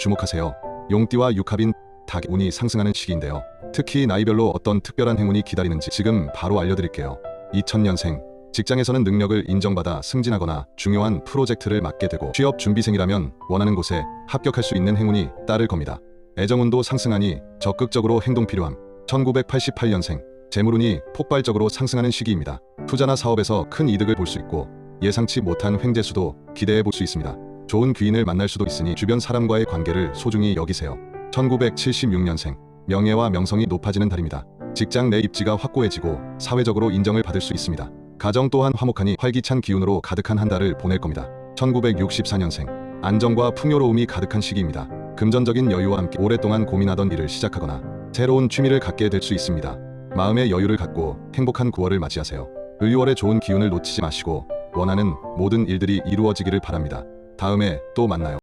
주목하세요. 용띠와 육합인 닭 운이 상승하는 시기인데요. 특히 나이별로 어떤 특별한 행운이 기다리는지 지금 바로 알려드릴게요. 2000년생 직장에서는 능력을 인정받아 승진하거나 중요한 프로젝트를 맡게 되고 취업 준비생이라면 원하는 곳에 합격할 수 있는 행운이 따를 겁니다. 애정운도 상승하니 적극적으로 행동 필요함. 1988년생 재물운이 폭발적으로 상승하는 시기입니다. 투자나 사업에서 큰 이득을 볼 수 있고 예상치 못한 횡재수도 기대해 볼 수 있습니다. 좋은 귀인을 만날 수도 있으니 주변 사람과의 관계를 소중히 여기세요. 1976년생 명예와 명성이 높아지는 달입니다. 직장 내 입지가 확고해지고 사회적으로 인정을 받을 수 있습니다. 가정 또한 화목하니 활기찬 기운으로 가득한 한 달을 보낼 겁니다. 1964년생 안정과 풍요로움이 가득한 시기입니다. 금전적인 여유와 함께 오랫동안 고민하던 일을 시작하거나 새로운 취미를 갖게 될 수 있습니다. 마음의 여유를 갖고 행복한 9월을 맞이하세요. 의월의 좋은 기운을 놓치지 마시고 원하는 모든 일들이 이루어지기를 바랍니다. 다음에 또 만나요.